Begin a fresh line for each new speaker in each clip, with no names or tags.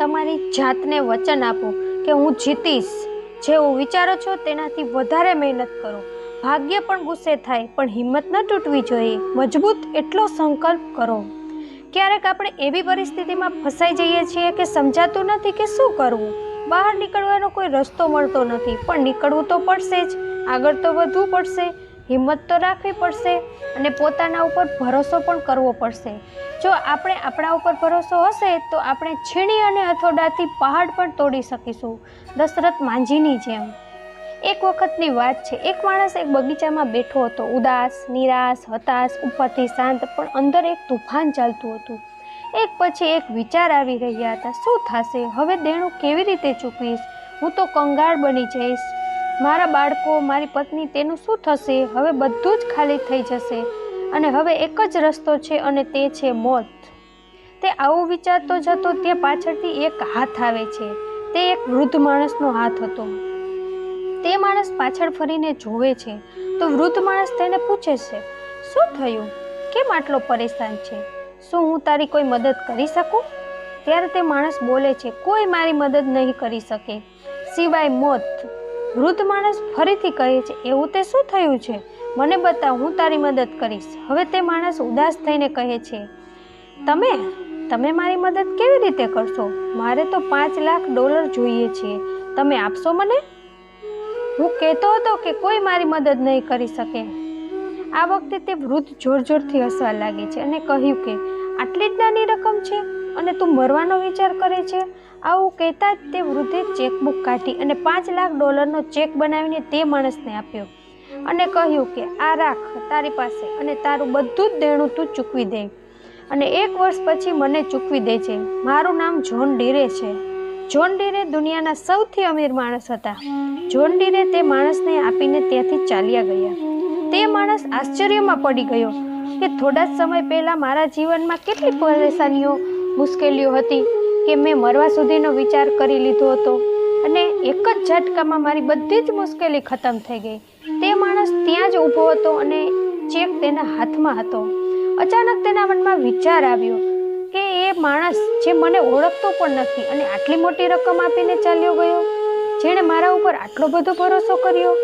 તમારી જાતને વચન આપો કે હું જીતીશ. જેવું વિચારો છો તેનાથી વધારે મહેનત કરો. ભાગ્ય પણ ગુસ્સે થાય, પણ હિંમત ન તૂટવી જોઈએ. મજબૂત એટલો સંકલ્પ કરો. ક્યારેક આપણે એવી પરિસ્થિતિમાં ફસાઈ જઈએ છીએ કે સમજાતું નથી કે શું કરવું. બહાર નીકળવાનો કોઈ રસ્તો મળતો નથી, પણ નીકળવું તો પડશે જ. આગળ તો વધવું પડશે, હિંમત તો રાખવી પડશે અને પોતાના ઉપર ભરોસો પણ કરવો પડશે. જો આપણે આપણા ઉપર ભરોસો હશે તો આપણે છીણી અને હથોડાથી પહાડ પણ તોડી શકીશું. દશરથ માંજીની જેમ. એક વખતની વાત છે, એક માણસ એક બગીચામાં બેઠો હતો. ઉદાસ, નિરાશ, હતાશ, ઉપરથી શાંત, પણ અંદર એક તુફાન ચાલતું હતું. એક પછી એક વિચાર આવી રહ્યા હતા, શું થશે? હવે દેણું કેવી રીતે ચૂકવીશ? હું તો કંગાળ બની જઈશ. મારા બાળકો, મારી પત્ની, તેનું શું થશે? હવે બધું જ ખાલી થઈ જશે. અને હવે એક જ રસ્તો છે અને તે છે મોત. તે આવું વિચારતો જતો તે પાછળથી એક હાથ આવે છે. તે એક વૃદ્ધ માણસનો હાથ હતો. તે માણસ પાછળ ફરીને જોવે છે. તો વૃદ્ધ માણસ તેને પૂછે છે, શું થયું? કેમ આટલો પરેશાન છે? શું હું તારી કોઈ મદદ કરી શકું? ત્યારે તે માણસ બોલે છે, કોઈ મારી મદદ નહીં કરી શકે. સિવાય મોત. વૃદ્ધ માણસ ફરીથી કહે છે, એવું તે શું થયું છે? મને બતાવ હું તારી મદદ કરીશ. હવે તે માણસ ઉદાસ થઈને કહે છે, તમે તમે મારી મદદ કેવી રીતે કરશો? મારે તો પાંચ લાખ ડોલર જોઈએ છે. તમે આપશો મને? હું કહેતો હતો કે કોઈ મારી મદદ નહીં કરી શકે. આ વખતે તે વૃદ્ધ જોર જોરથી હસવા લાગે છે અને કહ્યું કે, આટલી જ નાની રકમ છે? અને તું મરવાનો વિચાર કરે છે? આવું કહેતા જ તે વૃદ્ધે ચેકબુક કાઢી અને પાંચ લાખ ડોલરનો ચેક બનાવીને તે માણસને આપ્યો અને કહ્યું કે, આ રાખ, તારી પાસે અને તારું બધું જ દેણું તું ચૂકવી દે. અને એક વર્ષ પછી મને ચૂકવી દે છે. મારું નામ જોન ડીરે છે. જોન ડીરે દુનિયાના સૌથી અમીર માણસ હતા. જોન ડીરે તે માણસને આપીને ત્યાંથી ચાલ્યા ગયા. તે માણસ આશ્ચર્યમાં પડી ગયો કે થોડા જ સમય પહેલાં મારા જીવનમાં કેટલી પરેશાનીઓ મુશ્કેલીઓ હતી કે મેં મરવા સુધીનો વિચાર કરી લીધો હતો. અને એક જ ઝટકામાં મારી બધી જ મુશ્કેલી ખતમ થઈ ગઈ. તે માણસ ત્યાં જ ઊભો હતો અને ચેક તેના હાથમાં હતો. અચાનક તેના મનમાં વિચાર આવ્યો કે એ માણસ જે મને ઓળખતો પણ નથી અને આટલી મોટી રકમ આપીને ચાલ્યો ગયો, જેણે મારા ઉપર આટલો બધો ભરોસો કર્યો,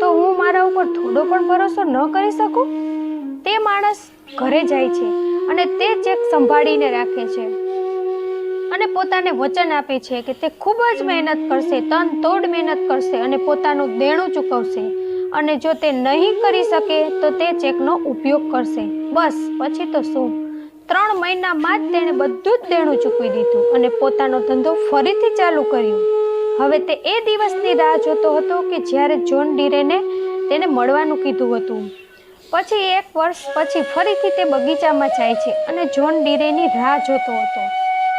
તો હું મારા ઉપર થોડો પણ ભરોસો ન કરી શકું? તે માણસ ઘરે જાય છે. અને તે ચેક સંભાળીને રાખે છે. અને પોતાને વચન આપે છે કે તે ખૂબ જ મહેનત કરશે, તન તોડ મહેનત કરશે અને પોતાનું દેણું ચૂકવશે. અને જો તે નહીં કરી શકે, તો તે ચેકનો ઉપયોગ કરશે. બસ, પછી તો શું? ત્રણ મહિનામાં જ તેણે બધું જ દેણું ચૂકવી દીધું અને પોતાનો ધંધો ફરીથી ચાલુ કર્યો. હવે તે એ દિવસની રાહ જોતો હતો કે જ્યારે જોન ડીરેને તેને મળવાનું કીધું હતું. પછી એક વર્ષ પછી ફરીથી તે બગીચામાં જાય છે અને જોન ડીરેની રાહ જોતો હતો.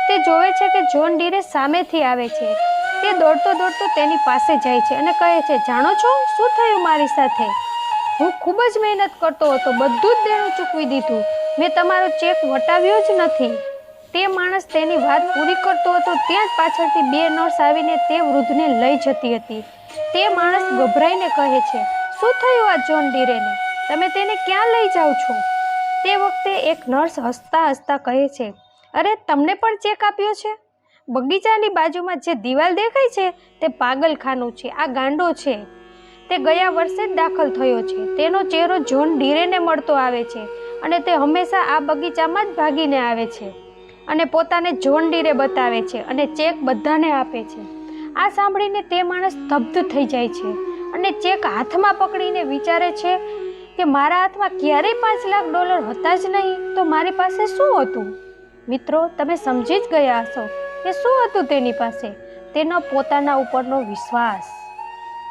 તે જોવે છે કે જોન ડીરે સામેથી આવે છે. તે દોડતો દોડતો તેની પાસે જાય છે અને કહે છે, જાણો છો, શું થયું મારી સાથે? હું ખૂબ જ મહેનત કરતો હતો, બધું જ દેણું ચૂકવી દીધું. મેં તમારો ચેક વટાવ્યો જ નથી. તે માણસ તેની વાત પૂરી કરતો હતો, ત્યાં જ પાછળથી બે નર્સ આવીને તે વૃદ્ધને લઈ જતી હતી. તે માણસ ગભરાઈને કહે છે, શું થયું આ જોન ડીરેને? તમે તેને ક્યાં લઈ જાઓ છો? તે વખતે એક નર્સ હસતા હસતા કહે છે, અરે, તમને પણ ચેક આપ્યો છે? બગીચાની બાજુમાં જે દિવાલ દેખાય છે, તે પાગલખાનું છે, આ ગાંડો છે. તે ગયા વર્ષે જ દાખલ થયો છે. તેનો ચહેરો જોન ડીરેને મળતો આવે છે અને તે હંમેશા આ બગીચામાં જ ભાગીને આવે છે અને પોતાને જોન ડીરે બતાવે છે અને ચેક બધાને આપે છે. આ સાંભળીને તે માણસ સ્તબ્ધ થઈ જાય છે અને ચેક હાથમાં પકડીને વિચારે છે કે મારા હાથમાં ક્યારેય પાંચ લાખ ડોલર હતા જ નહીં, તો મારી પાસે શું હતું? મિત્રો, તમે સમજી જ ગયા હશો કે શું હતું તેની પાસે? તેનો પોતાના ઉપરનો વિશ્વાસ.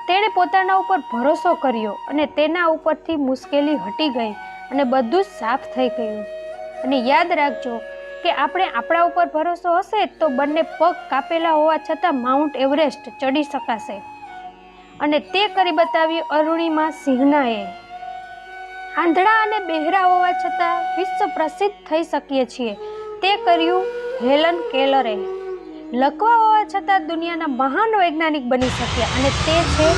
તેણે પોતાના ઉપર ભરોસો કર્યો અને તેના ઉપરથી મુશ્કેલી હટી ગઈ અને બધું જ સાફ થઈ ગયું. અને યાદ રાખજો કે આપણે આપણા ઉપર ભરોસો હશે તો બંને પગ કાપેલા હોવા છતાં માઉન્ટ એવરેસ્ટ ચડી શકાશે. અને તે કરી બતાવ્યું અરુણિમા સિંહનાએ. આંધળા અને બહેરા હોવા છતાં વિશ્વ પ્રસિદ્ધ થઈ શકીએ છીએ તે કર્યું હેલન કેલરે લકવા હોવા છતાં દુનિયાના મહાન વૈજ્ઞાનિક બની શક્યા અને તે છે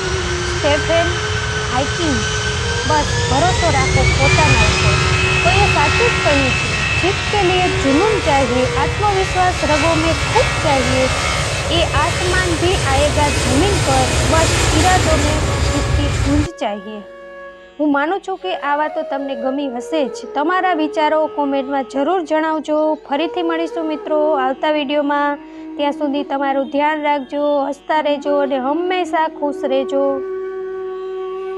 સ્ટેફેન હાઇકિંગ બસ ભરોસો રાખો પોતાના ઉપર તો એ સાચું જ કહ્યું છે જીત કે लिए जुनून चाहिए आत्मविश्वास रगों में खूब चाहिए ये आसमान भी आएगा जमीन पर बस इरादों में इसकी गूंज चाहिए હું માનું છું કે આ વાતો તમને ગમી હશે જ. તમારા વિચારો કોમેન્ટમાં જરૂર જણાવજો. ફરીથી મળીશું મિત્રો આવતા વિડીયોમાં. ત્યાં સુધી તમારું ધ્યાન રાખજો, હસતા રહેજો અને હંમેશા ખુશ રહેજો.